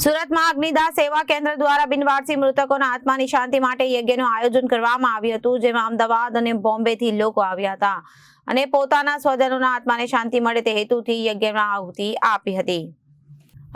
સુરતમાં અગ્નિદાસ સેવા કેન્દ્ર દ્વારા બિનવારસી મૃતકોના આત્માની શાંતિ માટે યજ્ઞનું આયોજન કરવામાં આવ્યું હતું, જેમાં અમદાવાદ અને બોમ્બેથી લોકો આવ્યા હતા અને પોતાના સ્વજનોના આત્માને શાંતિ મળે તે હેતુથી યજ્ઞમાં આહુતિ આપી હતી.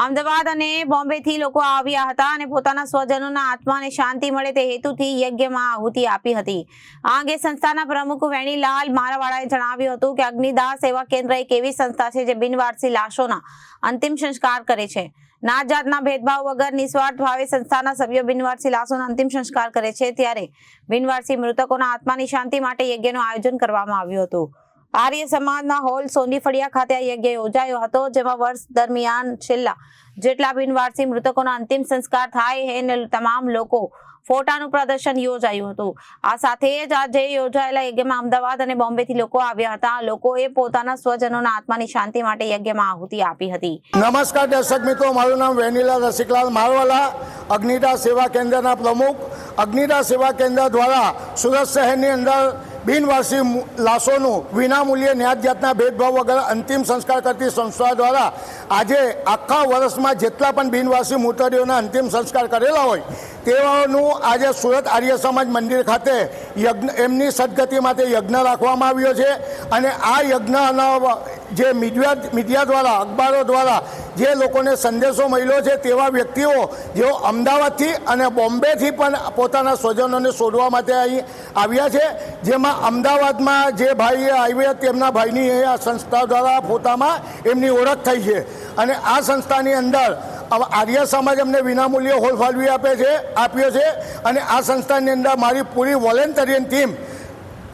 અમદાવાદ અને બોમ્બેથી લોકો આવ્યા હતા અને પોતાના સ્વજનોના આત્માને શાંતિ મળે તે હેતુથી યજ્ઞમાં આહુતિ આપી હતી. આ અંગે સંસ્થાના પ્રમુખ વેણીલાલ મારાવાળાએ જણાવ્યું હતું કે અગ્નિદાસ સેવા કેન્દ્ર એક એવી સંસ્થા છે જે બિનવારસી લાશોના અંતિમ સંસ્કાર કરે છે. નાત જાતના ભેદભાવ વગર નિસ્વાર્થ ભાવે સંસ્થાના સભ્યો બિનવારસી લાશોના અંતિમ સંસ્કાર કરે છે ત્યારે બિનવારસી મૃતકોના આત્માની શાંતિ માટે યજ્ઞનું આયોજન કરવામાં આવ્યું હતું. આર્ય સમાજના હોલ સોની ફળિયા ખાતે આ યજ્ઞ યોજાયો હતો, જેમાં વર્ષ દરમિયાન છેલ્લા જેટલા બિનવારસી મૃતકોના અંતિમ સંસ્કાર થાય એને તમામ લોકો ફોટાનું પ્રદર્શન યોજાયું હતું. આ સાથે જ આજે યોજાયેલા યજ્ઞમાં અમદાવાદ અને બોમ્બેથી લોકો આવ્યા હતા. લોકોએ પોતાના સ્વજનોના આત્માની શાંતિ માટે યજ્ઞમાં આહુતિ આપી હતી. નમસ્કાર દર્શક મિત્રો, મારું નામ વેનીલા રસિકલાલ મારવાલા, અગ્નિદા સેવા કેન્દ્રના પ્રમુખ. અગ્નિદા સેવા કેન્દ્ર દ્વારા સુરત શહેરની અંદર બિનવારસી લાશોનું વિનામૂલ્યે ન્યાત જાતના ભેદભાવ વગર અંતિમ સંસ્કાર કરતી સંસ્થા દ્વારા આજે આખા વર્ષમાં જેટલા પણ બિનવારસી મૃતદેહોના અંતિમ સંસ્કાર કરેલા હોય તેવાનું આજે સુરત આર્ય સમાજ મંદિર ખાતે યજ્ઞ, એમની સદગતિ માટે યજ્ઞ રાખવામાં આવ્યો છે. અને આ યજ્ઞના જે મીડિયા મીડિયા દ્વારા, અખબારો દ્વારા જે લોકોને સંદેશો મળ્યો છે તેવા વ્યક્તિઓ જેઓ અમદાવાદથી અને બોમ્બેથી પણ પોતાના સ્વજનોને શોધવા માટે અહીં આવ્યા છે. જેમાં અમદાવાદમાં જે ભાઈ આવ્યા તેમના ભાઈની આ સંસ્થા દ્વારા પોતામાં એમની ઓળખ થઈ છે. અને આ સંસ્થાની અંદર આર્ય સમાજ અમને વિનામૂલ્યે હોલ ફાળવી આપે છે, આપ્યો છે. અને આ સંસ્થાની અંદર મારી પૂરી વોલેન્ટરિયન ટીમ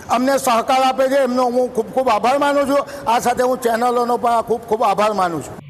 અમને સહકાર આપે છે. એમનો હું ખૂબ ખૂબ આભાર માનું છું. આ સાથે હું ચેનલોનો પણ ખૂબ ખૂબ આભાર માનું છું.